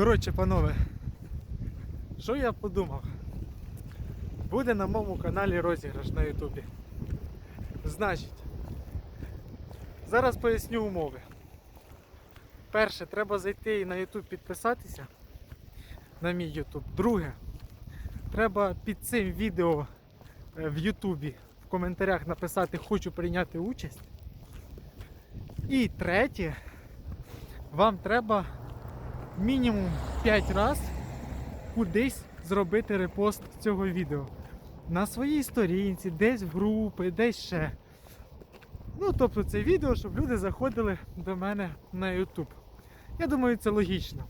Коротше, панове, що я подумав? Буде на моєму каналі розіграш на Ютубі. Значить, зараз поясню умови. Перше, треба зайти і на YouTube підписатися на мій YouTube. Друге, треба під цим відео е, в Ютубі в коментарях написати Хочу прийняти участь. І третє, вам треба мінімум 5 разів кудись зробити репост цього відео. На своїй сторінці, десь в групи, десь ще. Ну, тобто це відео, щоб люди заходили до мене на YouTube. Я думаю, це логічно.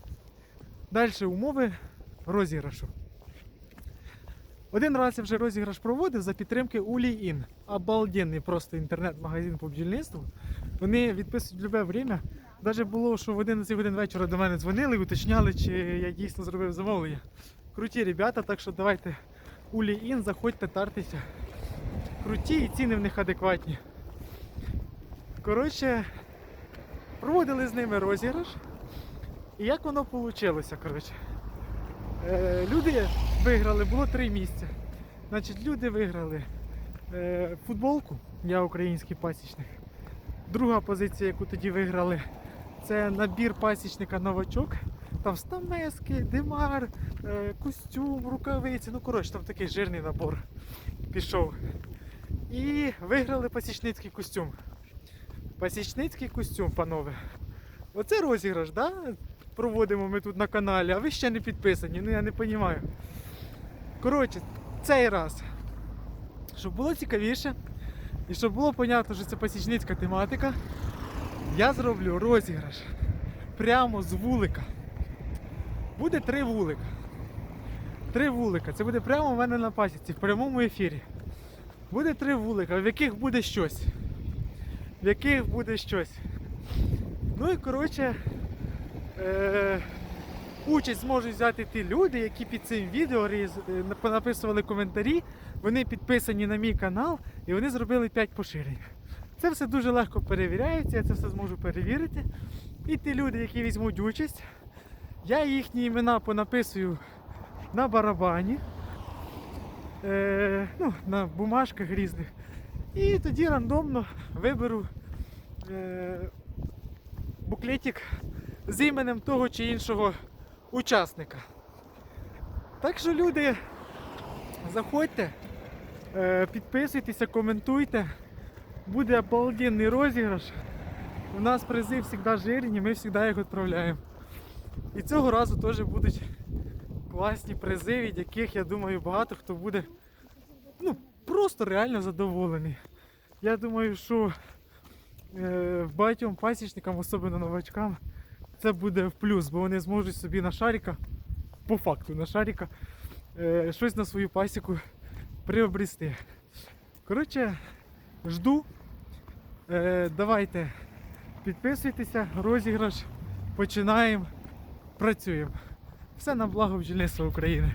Далі умови розіграшу. Один раз я вже розіграш проводив за підтримки Улій-Ін. Обалденний просто інтернет-магазин по бджільництву. Вони відписують в любе время. Навіть було, що в 11 годин вечора до мене дзвонили і уточняли, чи я дійсно зробив замовлення. Круті ребята, так що давайте Улій-Ін, заходьте, тартеся. Круті і ціни в них адекватні. Коротше, проводили з ними розіграш. І як воно вийшло, коротше. Е, люди виграли, було три місця. Значить, люди виграли е, футболку, я український пасічник. Друга позиція, яку тоді виграли, це набір пасічника новачок. Там стамески, димар, е, костюм, рукавиці. Ну, коротше, там такий жирний набор пішов. І виграли пасічницький костюм. Пасічницький костюм, панове. Оце розіграш, да? Проводимо ми тут на каналі, а ви ще не підписані, ну я не розумію. Коротше, цей раз, щоб було цікавіше, і щоб було зрозуміло, що це пасічницька тематика, я зроблю розіграш прямо з вулика. Буде три вулика. Три вулика. Це буде прямо у мене на пасіці, в прямому ефірі. Буде три вулика, в яких буде щось. В яких буде щось. Ну і коротше, е- участь зможуть взяти ті люди, які під цим відео е, коментарі. Вони підписані на мій канал і вони зробили 5 поширень. Це все дуже легко перевіряється, я це все зможу перевірити. І ті люди, які візьмуть участь, я їхні імена понаписую на барабані, е, ну, на бумажках різних. І тоді рандомно виберу е, буклетик з іменем того чи іншого учасника. Так що люди, заходьте, е, підписуйтеся, коментуйте. Буде обалденний розіграш. У нас призи завжди жирні, ми завжди їх відправляємо. І цього разу теж будуть класні призи, від яких, я думаю, багато хто буде ну, просто реально задоволений. Я думаю, що е, багатьом пасічникам, особливо новачкам, це буде в плюс, бо вони зможуть собі на шаріка, по факту на шаріка, е, щось на свою пасіку приобрести. Коротше, жду. Е, давайте підписуйтеся, розіграш. Починаємо, працюємо. Все на благо бджільництва України.